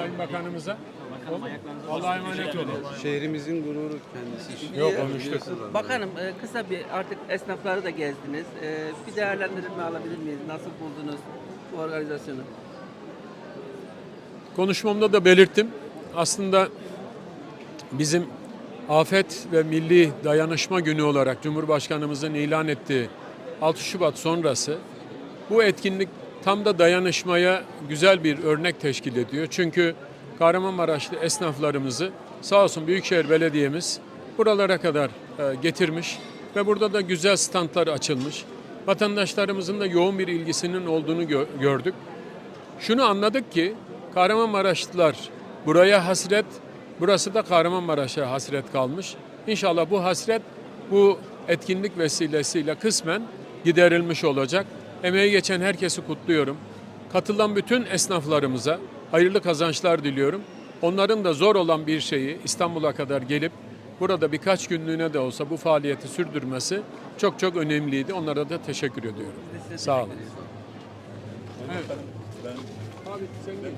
Sayın Bakanımıza. Allah'a emanet olun. Şehrimizin gururu kendisi. Yok konuştuk. Bakanım e, kısa bir artık esnafları da gezdiniz. E, Bir değerlendirme alabilir miyiz? Nasıl buldunuz bu organizasyonu? Konuşmamda da belirttim. Aslında bizim afet ve milli dayanışma günü olarak Cumhurbaşkanımızın ilan ettiği 6 Şubat sonrası bu etkinlik tam da dayanışmaya güzel bir örnek teşkil ediyor. Çünkü Kahramanmaraşlı esnaflarımızı sağ olsun Büyükşehir Belediye'miz buralara kadar e, getirmiş ve burada da güzel standlar açılmış. Vatandaşlarımızın da yoğun bir ilgisinin olduğunu gö- gördük. Şunu anladık ki Kahramanmaraşlılar buraya hasret, burası da Kahramanmaraş'a hasret kalmış. İnşallah bu hasret bu etkinlik vesilesiyle kısmen giderilmiş olacak. Emeği geçen herkesi kutluyorum. Katılan bütün esnaflarımıza hayırlı kazançlar diliyorum. Onların da zor olan bir şeyi İstanbul'a kadar gelip burada birkaç günlüğüne de olsa bu faaliyeti sürdürmesi çok çok önemliydi. Onlara da teşekkür ediyorum. Sağ olun. Evet. Abi sen gel.